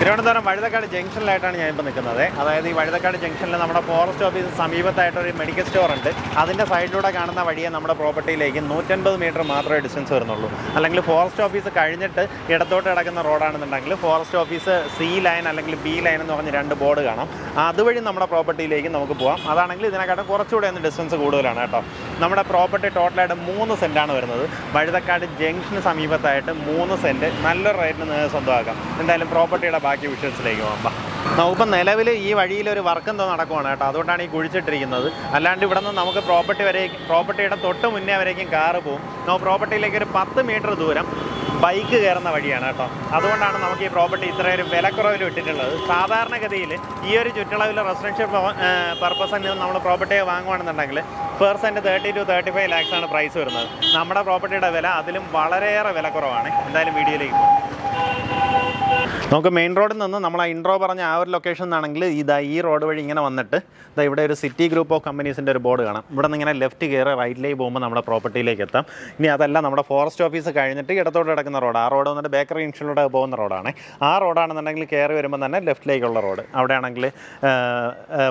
തിരുവനന്തപുരം വഴുതക്കാട് ജംഗ്ഷനിലായിട്ടാണ് ഞാനിപ്പോൾ നിൽക്കുന്നത്. അതായത് ഈ വഴുതക്കാട് ജംഗ്ഷനിൽ നമ്മുടെ ഫോറസ്റ്റ് ഓഫീസ് സമീപത്തായിട്ടൊരു മെഡിക്കൽ സ്റ്റോർ ഉണ്ട്. അതിന്റെ സൈഡിലൂടെ കാണുന്ന വഴിയെ നമ്മുടെ പ്രോപ്പർട്ടിയിലേക്ക് നൂറ്റൻപത് മീറ്റർ മാത്രമേ ഡിസ്റ്റൻസ് വരുന്നുള്ളൂ. അല്ലെങ്കിൽ ഫോറസ്റ്റ് ഓഫീസ് കഴിഞ്ഞിട്ട് ഇടത്തോട്ട് കിടക്കുന്ന റോഡാണെന്നുണ്ടെങ്കിൽ ഫോറസ്റ്റ് ഓഫീസ് സി ലൈൻ അല്ലെങ്കിൽ ബി ലൈൻ എന്ന് പറഞ്ഞ് രണ്ട് ബോർഡ് കാണാം. അതുവഴി നമ്മുടെ പ്രോപ്പർട്ടിയിലേക്ക് നമുക്ക് പോകാം അതാണെങ്കിൽ ഇതിനെക്കാട്ടും കുറച്ചുകൂടെ ഒന്ന് ഡിസ്റ്റൻസ് കൂടുതലാണ് കേട്ടോ. നമ്മുടെ പ്രോപ്പർട്ടി ടോട്ടലായിട്ട് മൂന്ന് സെന്റാണ് വരുന്നത്. വഴുതക്കാട് ജംഗ്ഷന് സമീപത്തായിട്ട് മൂന്ന് സെന്റ് നല്ലൊരു റേറ്റിന് നിങ്ങൾക്ക് സ്വന്തമാക്കാം. എന്തായാലും പ്രോപ്പർട്ടിയുടെ ബാക്കി വിഷയത്തിലേക്ക് പോകാം. ബാ. നമുക്കിപ്പോൾ നിലവിൽ ഈ വഴിയിൽ ഒരു വർക്ക് എന്തോ നടക്കുവാണ് കേട്ടോ. അതുകൊണ്ടാണ് ഈ കുഴിച്ചിട്ടിരിക്കുന്നത്. അല്ലാണ്ട് ഇവിടെ നിന്ന് നമുക്ക് പ്രോപ്പർട്ടി വരെ പ്രോപ്പർട്ടിയുടെ തൊട്ട് മുന്നേ വരേക്കും കാറ് പോകും നമുക്ക് പ്രോപ്പർട്ടിയിലേക്ക് ഒരു പത്ത് മീറ്റർ ദൂരം ബൈക്ക് കയറുന്ന വഴിയാണ് കേട്ടോ. അതുകൊണ്ടാണ് നമുക്ക് ഈ പ്രോപ്പർട്ടി ഇത്രയൊരു വിലക്കുറവിൽ ഇട്ടിട്ടുള്ളത്. സാധാരണഗതിയിൽ ഈ ഒരു ചുറ്റളവിൽ റെസിഡൻഷ്യൽ പർപ്പസിന് നമ്മൾ പ്രോപ്പർട്ടിയെ വാങ്ങുകയാണെന്നുണ്ടെങ്കിൽ per cent thirty two thirty five ലാക്സാണ് price വരുന്നത്. നമ്മുടെ പ്രോപ്പർട്ടിയുടെ വില അതിലും വളരെയേറെ വിലക്കുറവാണ്. എന്തായാലും വീഡിയോയിലേക്ക് പോകും. നമുക്ക് മെയിൻ റോഡിൽ നിന്ന് നമ്മൾ ആ ഇൻട്രോ പറഞ്ഞ ആ ഒരു ലൊക്കേഷൻ ആണെങ്കിൽ ഇതാ ഈ റോഡ് വഴി ഇങ്ങനെ വന്നിട്ട് ഇതാ ഇവിടെ ഒരു സിറ്റി ഗ്രൂപ്പ് ഓഫ് കമ്പനീസിന്റെ ഒരു ബോർഡ് കാണാം. ഇവിടെ നിന്ന് ഇങ്ങനെ ലെഫ്റ്റ് കയറി റൈറ്റിലേക്ക് പോകുമ്പോൾ നമ്മുടെ പ്രോപ്പർട്ടിയിലേക്ക് എത്താം. ഇനി അതല്ല നമ്മുടെ ഫോറസ്റ്റ് ഓഫീസ് കഴിഞ്ഞിട്ട് ഇടത്തോട്ട് കിടക്കുന്ന റോഡ് ആ. റോഡ് വന്നിട്ട് ബേക്കറി ഇൻഷനിലൂടെ പോകുന്ന റോഡാണ് ആ റോഡാണെന്നുണ്ടെങ്കിൽ കയറി വരുമ്പോൾ തന്നെ ലെഫ്റ്റിലേക്കുള്ള റോഡ് അവിടെയാണെങ്കിൽ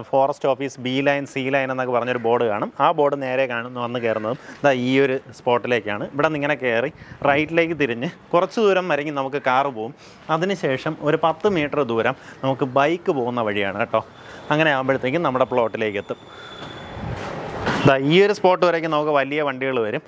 forest office B line C line എന്നൊക്കെ പറഞ്ഞൊരു ബോർഡ് കാണും. ആ ബോർഡ് നേരെ കാണുന്നു വന്ന് കയറുന്നതും ഇതാ ഈ ഒരു സ്പോട്ടിലേക്കാണ് ഇവിടെ നിന്ന് ഇങ്ങനെ കയറി റൈറ്റിലേക്ക് തിരിഞ്ഞ് കുറച്ച് ദൂരം വരെങ്കിൽ നമുക്ക് കാറ് പോകും അതിനുശേഷം ഒരു പത്ത് മീറ്റർ ദൂരം നമുക്ക് ബൈക്ക് പോകുന്ന വഴിയാണ് കേട്ടോ. അങ്ങനെ ആകുമ്പോഴത്തേക്കും നമ്മുടെ പ്ലോട്ടിലേക്ക് എത്തും. ഈ ഒരു സ്പോട്ട് വരേക്കും നമുക്ക് വലിയ വണ്ടികൾ വരും.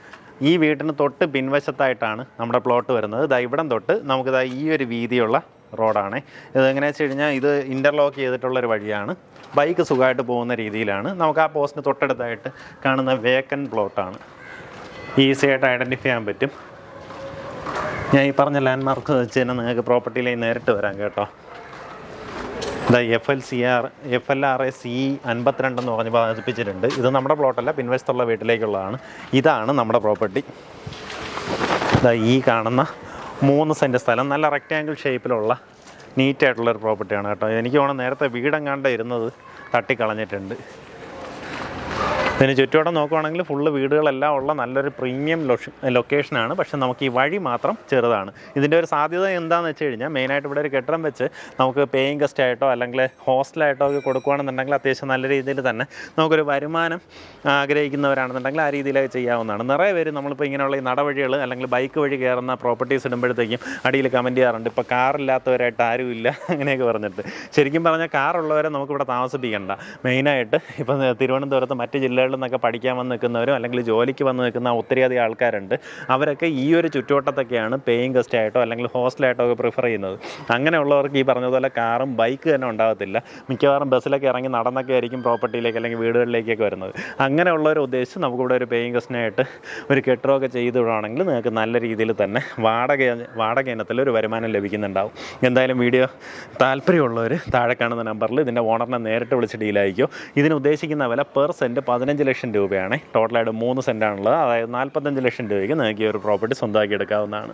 ഈ വീട്ടിന് തൊട്ട് പിൻവശത്തായിട്ടാണ് നമ്മുടെ പ്ലോട്ട് വരുന്നത്. ഇതാ ഇവിടം തൊട്ട് നമുക്ക് ദാ ഈ ഒരു വീതിയുള്ള റോഡാണ്. ഇത് എങ്ങനെയാണെന്ന് വെച്ച് കഴിഞ്ഞാൽ ഇത് ഇന്റർലോക്ക് ചെയ്തിട്ടുള്ളൊരു വഴിയാണ്. ബൈക്ക് സുഖമായിട്ട് പോകുന്ന രീതിയിലാണ്. നമുക്ക് ആ പോസ്റ്റിന് തൊട്ടടുത്തായിട്ട് കാണുന്ന വേക്കൻ പ്ലോട്ടാണ് ഈസിയായിട്ട് ഐഡന്റിഫൈ ചെയ്യാൻ പറ്റും. ഞാൻ ഈ പറഞ്ഞ ലാൻഡ്മാർക്ക് വെച്ച് തന്നെ നിങ്ങൾക്ക് പ്രോപ്പർട്ടിയിലേക്ക് നേരിട്ട് വരാം കേട്ടോ. ഇതാ F L C R F L R A C അൻപത്തിരണ്ട് എന്ന് പറഞ്ഞ് പതിപ്പിച്ചിട്ടുണ്ട് ഇത് നമ്മുടെ പ്ലോട്ടല്ല പിൻവശത്തുള്ള വീട്ടിലേക്കുള്ളതാണ്. ഇതാണ് നമ്മുടെ പ്രോപ്പർട്ടി ഇതാ ഈ കാണുന്ന മൂന്ന് സെന്റ് സ്ഥലം. നല്ല റെക്റ്റാങ്കിൾ ഷേപ്പിലുള്ള നീറ്റായിട്ടുള്ളൊരു പ്രോപ്പർട്ടിയാണ് കേട്ടോ. എനിക്ക് വേണം നേരത്തെ വീടെങ്ങാണ്ട് ഇരുന്നത് തട്ടിക്കളഞ്ഞിട്ടുണ്ട്. ഇതിന് ചുറ്റോടെ നോക്കുവാണെങ്കിൽ ഫുള്ള് വീടുകളെല്ലാം ഉള്ള നല്ലൊരു പ്രീമിയം ലൊക്കേഷനാണ് പക്ഷെ നമുക്ക് ഈ വഴി മാത്രം ചെറുതാണ്. ഇതിന്റെ ഒരു സാധ്യത എന്താണെന്ന് വെച്ച് കഴിഞ്ഞാൽ മെയിനായിട്ട് ഇവിടെ ഒരു കെട്ടിടം വെച്ച് നമുക്ക് പേയിങ് ഗസ്റ്റ് ആയിട്ടോ അല്ലെങ്കിൽ ഹോസ്റ്റലായിട്ടോ ഒക്കെ കൊടുക്കുകയാണെന്നുണ്ടെങ്കിൽ അത്യാവശ്യം നല്ല രീതിയിൽ തന്നെ നമുക്കൊരു വരുമാനം ആഗ്രഹിക്കുന്നവരാണെന്നുണ്ടെങ്കിൽ ആ രീതിയിലൊക്കെ ചെയ്യാവുന്നതാണ്. നിറയെ പേര് നമ്മളിപ്പോൾ ഇങ്ങനെയുള്ള ഈ നടവഴികൾ അല്ലെങ്കിൽ ബൈക്ക് വഴി കയറുന്ന പ്രോപ്പർട്ടീസ് ഇടുമ്പോഴത്തേക്കും അടിയിൽ കമന്റ് ചെയ്യാറുണ്ട്. ഇപ്പോൾ കാറില്ലാത്തവരായിട്ട് ആരുമില്ല അങ്ങനെയൊക്കെ പറഞ്ഞിട്ട്. ശരിക്കും പറഞ്ഞാൽ കാറുള്ളവരെ നമുക്കിവിടെ താമസിപ്പിക്കേണ്ട. മെയിനായിട്ട് ഇപ്പം തിരുവനന്തപുരത്ത് മറ്റ് ജില്ലകളിൽ നിന്നൊക്കെ പഠിക്കാൻ വന്ന് നിൽക്കുന്നവരും അല്ലെങ്കിൽ ജോലിക്ക് വന്ന് നിൽക്കുന്ന ഒത്തിരിയധികം ആൾക്കാരുണ്ട്. അവരൊക്കെ ഈ ഒരു ചുറ്റുവട്ടത്തൊക്കെയാണ് പേയിങ് ഗസ്റ്റ് ആയിട്ടോ അല്ലെങ്കിൽ ഹോസ്റ്റലായിട്ടോ ഒക്കെ പ്രിഫർ ചെയ്യുന്നത്. അങ്ങനെയുള്ളവർക്ക് ഈ പറഞ്ഞതുപോലെ കാറും ബൈക്ക് തന്നെ ഉണ്ടാകത്തില്ല. മിക്കവാറും ബസ്സിലൊക്കെ ഇറങ്ങി നടന്നൊക്കെ ആയിരിക്കും പ്രോപ്പർട്ടിയിലേക്ക് അല്ലെങ്കിൽ വീടുകളിലേക്കൊക്കെ വരുന്നത്. അങ്ങനെയുള്ളവരെ ഉദ്ദേശിച്ച് നമുക്കിവിടെ ഒരു പേയിങ് ഗസ്റ്റിനായിട്ട് ഒരു കെട്ടിടമൊക്കെ ചെയ്തു വിടുകയാണെങ്കിൽ നിങ്ങൾക്ക് നല്ല രീതിയിൽ തന്നെ വാടക വാടക ഇനത്തിൽ ഒരു വരുമാനം ലഭിക്കുന്നുണ്ടാവും. എന്തായാലും വീഡിയോ താല്പര്യമുള്ളവർ താഴെ കാണുന്ന നമ്പറിൽ ഇതിന്റെ ഓണറിനെ നേരിട്ട് വിളിച്ച് ഡീലായിരിക്കും ഇതിന് ഉദ്ദേശിക്കുന്ന വില പെർ സെന്റ് പതിനഞ്ച് ലക്ഷം രൂപയാണ്. ടോട്ടലായിട്ട് മൂന്ന് സെന്റാണുള്ളത് അതായത് നാൽപ്പത്തഞ്ച് ലക്ഷം രൂപയ്ക്ക് നിങ്ങൾക്ക് ഈ ഒരു പ്രോപ്പർട്ടി സ്വന്തമാക്കി എടുക്കാവുന്നതാണ്.